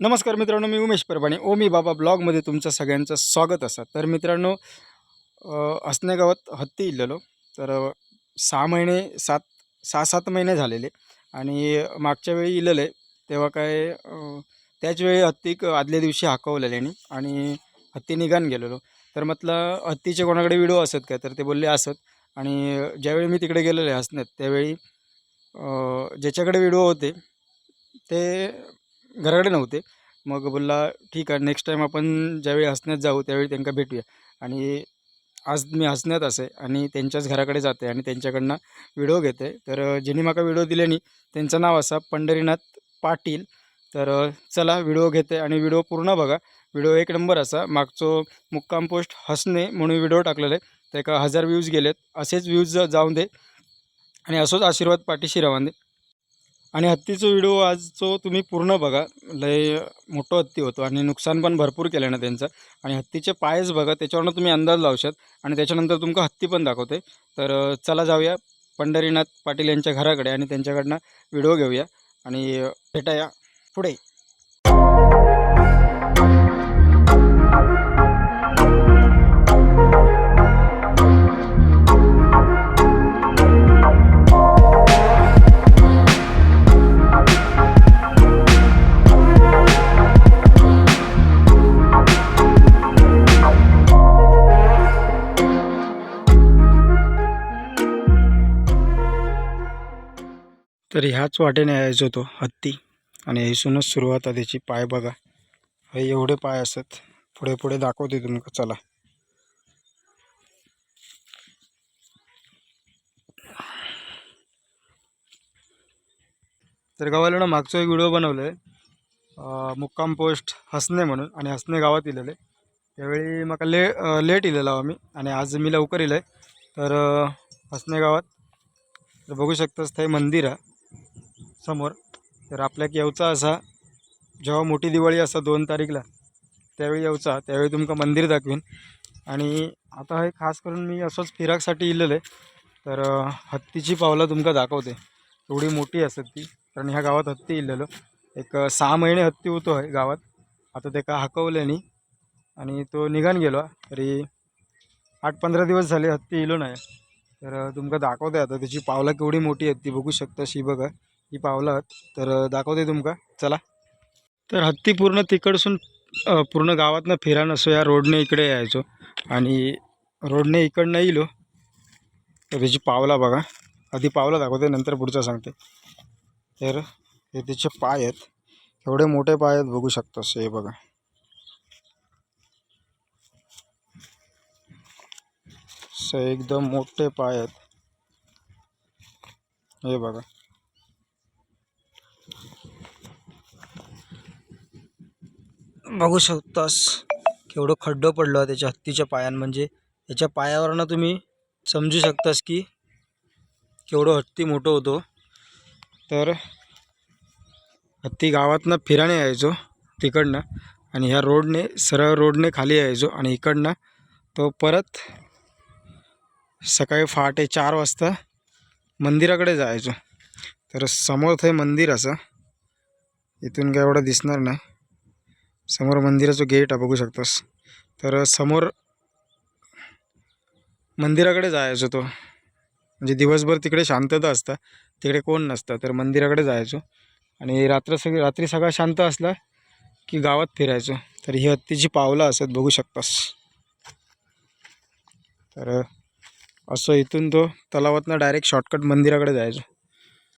नमस्कार मित्रांनो मी उमेश परबाणी. ओमी बाबा ब्लॉगमध्ये तुमचं सगळ्यांचं स्वागत असं तर मित्रांनो अ, असण्या गावात हत्ती इल्लेलो तर सहा महिने सात सहा सात महिने झालेले. आणि मागच्या वेळी इलेले तेव्हा काय त्याचवेळी हत्तीक हत्ती आदल्या दिवशी हाकवलेल्याने आणि हत्ती निघान गेलेलो. तर म्हटलं हत्तीचे कोणाकडे व्हिडिओ असत काय? तर ते बोलले असत. आणि ज्यावेळी मी तिकडे गेलेले असण्यात त्यावेळी ज्याच्याकडे व्हिडिओ होते ते घराकडे नव्हते. मग बोलला ठीक आहे नेक्स्ट टाईम आपण ज्यावेळी हसण्यात जाऊ त्यावेळी त्यांना भेटूया. आणि आज मी हसण्यात असे आणि त्यांच्याच घराकडे जाते आणि त्यांच्याकडनं व्हिडिओ घेते. तर ज्यांनी माका व्हिडिओ दिल्याने त्यांचं नाव असा पंढरीनाथ पाटील. तर चला व्हिडिओ घेते आणि व्हिडिओ पूर्ण बघा. व्हिडिओ एक नंबर असा मागचो मुक्काम पोस्ट हसणे म्हणून व्हिडिओ टाकलेला. आहे त्या हजार व्ह्यूज गेलेत. असेच व्ह्यूज जाऊन दे आणि असोच आशीर्वाद पाठीशी रवान दे. आणि हत्तीचा व्हिडिओ आजचो तुम्ही पूर्ण बघा. लय मोठं हत्ती होतो आणि नुकसान पण भरपूर केलं ना त्यांचं. आणि हत्तीचे पायच बघा त्याच्यावरनं तुम्ही अंदाज लावशात आणि त्याच्यानंतर तुमका हत्ती पण दाखवते तर चला जाऊया. पंढरीनाथ पाटील यांच्या घराकडे आणि त्यांच्याकडनं व्हिडिओ घेऊया. आणि भेटाया पुढे. तर ह्याच वाटेने यायचो तो हत्ती. आणि इथूनच सुरुवात आहे त्याची. पाय बघा. हे एवढे पाय असत. पुढे पुढे दाखवते तुमका चला. तर गावाला मागचा एक व्हिडिओ बनवला आहे मुक्काम पोस्ट हसणे म्हणून आणि हसणे गावात येलेले त्यावेळी मका ले लेट इलेला आम्ही आणि आज मी लवकर इलं आहे तर हसणे गावात. तर बघू शकतास ते मंदिर आहे. समोर. तर आपल्या येवचा असा जेव्हा मोठी दिवाळी असा दोन तारीखला त्यावेळी येवचा त्यावेळी तुमका मंदिर दाखवीन. आणि आता हे खास करून मी असंच फिराकसाठी इलेलं आहे. तर हत्तीची पावलं तुमका दाखवते. एवढी मोठी असत ती. कारण ह्या गावात हत्ती इलेलो. एक सहा महिने हत्ती होतो आहे गावात. आता ते का हाकवल्यानी आणि तो निघान गेलो तरी आठ पंधरा दिवस झाले हत्ती इलो नाही. तर तुमका दाखवते आता त्याची पावलं केवढी मोठी आहेत ती बघू शकता शी बघा. ही पावलं तर दाखवते तुमका. चला. तर हत्ती पूर्ण तिकडसून पूर्ण गावातनं फिरा नसो या रोडने इकडे यायचो. आणि रोडने इकडनं येलो तर त्याची पावला बघा. आधी पावला दाखवते नंतर पुढचं सांगते. तर हे त्याचे पाय आहेत. एवढे मोठे पाय आहेत बघू शकतोस. हे बघा. असं एकदम मोठे पाय आहेत. हे बघा. बघू शकतास. केवढं खड्डं पडलं त्याच्या हत्तीच्या पायां म्हणजे त्याच्या पायावरनं तुम्ही समजू शकतास की केवढं हत्ती मोठं होतो. तर हत्ती गावातनं फिराने यायचो तिकडनं आणि ह्या रोडने सरळ रोडने खाली यायचो आणि इकडनं तो परत सकाळी पहाटे चार वाजता मंदिराकडे जायचो. तर समोर ते मंदिर असं. इथून काय एवढं दिसणार नाही. समोर मंदिराचं गेट आहे बघू शकतोस. तर समोर मंदिराकडे जायचो तो. म्हणजे दिवसभर तिकडे शांतता असतं तिकडे कोण नसतं तर मंदिराकडे जायचो. आणि रात्र सगळी रात्री सगळा शांत असला की गावात फिरायचो. तर ही हत्तीची पावलं असत बघू शकतास. तर असं इथून तो तलावातनं डायरेक्ट शॉर्टकट मंदिराकडे जायचो.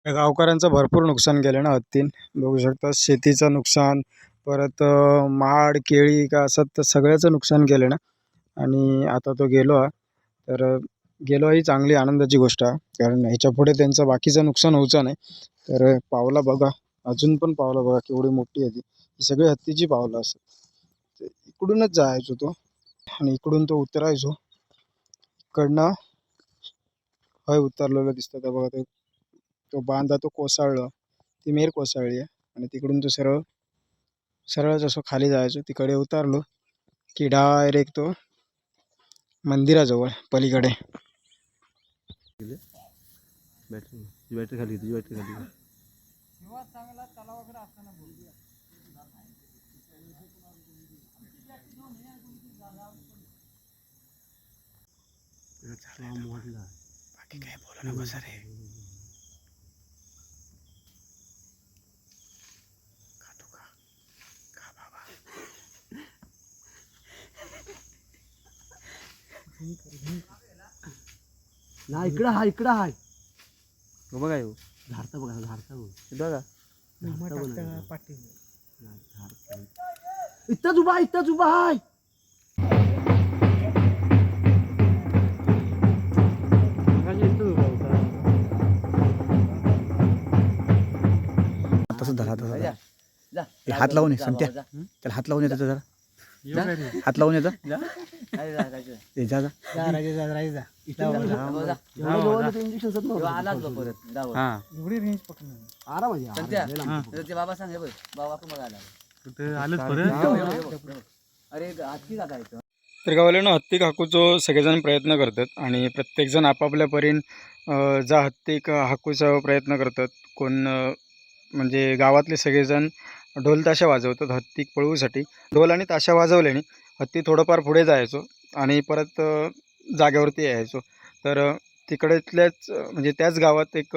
या गावकऱ्यांचं भरपूर नुकसान केलं ना हत्तीन. बघू शकता शेतीचं नुकसान परत माड केळी का असं तर सगळ्याचं नुकसान केलं ना. आणि आता तो गेलो हा. तर गेलो ही चांगली आनंदाची गोष्ट आहे कारण ह्याच्या पुढे त्यांचं बाकीचं नुकसान होऊचं नाही. तर पावला बघा. अजून पण पावला बघा केवढी मोठी आहे ती. ही सगळी हत्तीची पावलं असत तर इकडूनच जायचो तो. आणि इकडून तो उतरायचो. इकडनं हय उतरलेलं दिसतं. तर बघा ते तो बांधा तो कोसळलं. ती मेर कोसळली आहे. आणि तिकडून तो सरळ सरळ जसं खाली जायचो तिकडे उतरलो की डायरेक्ट तो मंदिराजवळ पलीकडे. खाली बाकी काय बोलू नको सर. हे ना इकडं हाय इकडं हाय. बघा काय हो झाडता बघा. झाडता बघ. बघा. झाडता बघ. झाडता. इथंच उभा आहे, इथंच उभा हाय तसंच धरा तसं हे हात लावून ये संत्या. त्याला हात लावून येतं जरा. हात लावून येतं ए, जा जा. हा. बाबा सांग हे बघ. बाबा पण बघायला आलंच अरे तर गावाला हत्ती हाकूचो सगळेजण प्रयत्न करतात आणि प्रत्येकजण आपापल्या परीन अ, जा हत्ती क- हाकूचा प्रयत्न करतात. कोण अ, म्हणजे गावातले सगळेजण ढोल ताशा वाजवतात हत्ती पळवूसाठी. ढोल आणि ताशा वाजवल्याने हत्ती थोडंफार पुढे जायचो आणि परत जागेवरती यायचो. तर तिकडेतल्याच म्हणजे त्याच गावात एक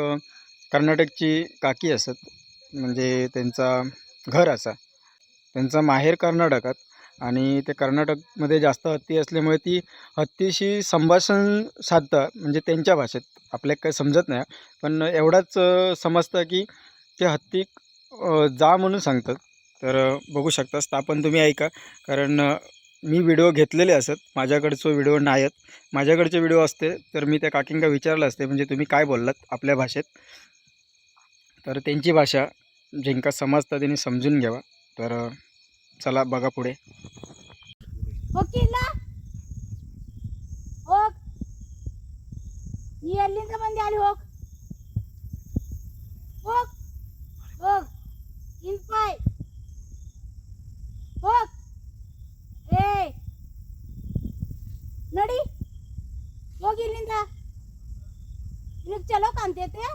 कर्नाटकची काकी असत. म्हणजे त्यांचा घर असा. त्यांचा माहेर कर्नाटकात आणि ते कर्नाटकमध्ये जास्त हत्ती असल्यामुळे ती हत्तीशी संभाषण साधतं म्हणजे त्यांच्या भाषेत. आपल्याला काही समजत नाही. पण एवढाच समजतं की ते हत्ती जा म्हणून सांगतात तर अ, बघू शकता स्थापन तुम्ही ऐका कारण अ, मी व्हिडिओ घेतलेले असत माझ्याकडचं व्हिडिओ नाही आहेत माझ्याकडचे व्हिडिओ असते तर मी त्या काकींका विचारलं असते म्हणजे तुम्ही काय बोललात आपल्या भाषेत तर त्यांची भाषा जिंका समजतं त्यांनी समजून घ्यावा तर अ, चला बघा पुढे ಹೋಗಿಲ್ಲ ಹೋಗ್ ನೀ ಎಲ್ಲಿಂದ ಬಂದೆ ಅಲ್ಲಿ ಹೋಗ್ ಹೋಗ್ ನಡಿ ಹೋಗಿ ಇಲ್ಲಿಂದ ನಿನಗೆ ಚಲೋ ಕಾಣ್ತೈತೆ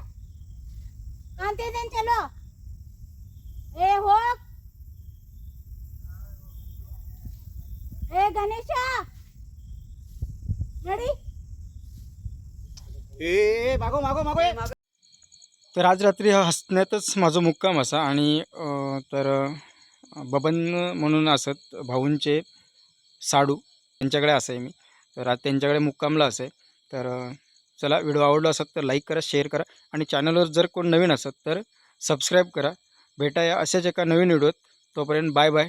ಕಾಣ್ತೈತೆ ಚಲೋ ಏ ಹೋಗ್ ए गणेशा रेडी तर आज रात्री हा हसण्यातच माझा मुक्काम असा आणि अ, तर अ, बबन म्हणून असत भाऊंचे साडू त्यांच्याकडे असं आहे मी तर आज त्यांच्याकडे मुक्कामला असे तर चला व्हिडिओ आवडला असत तर लाईक करा शेअर करा आणि चॅनलवर जर कोण नवीन असत तर सबस्क्राईब करा. भेटा या अशाच एका नवीन व्हिडिओत. तोपर्यंत बाय बाय.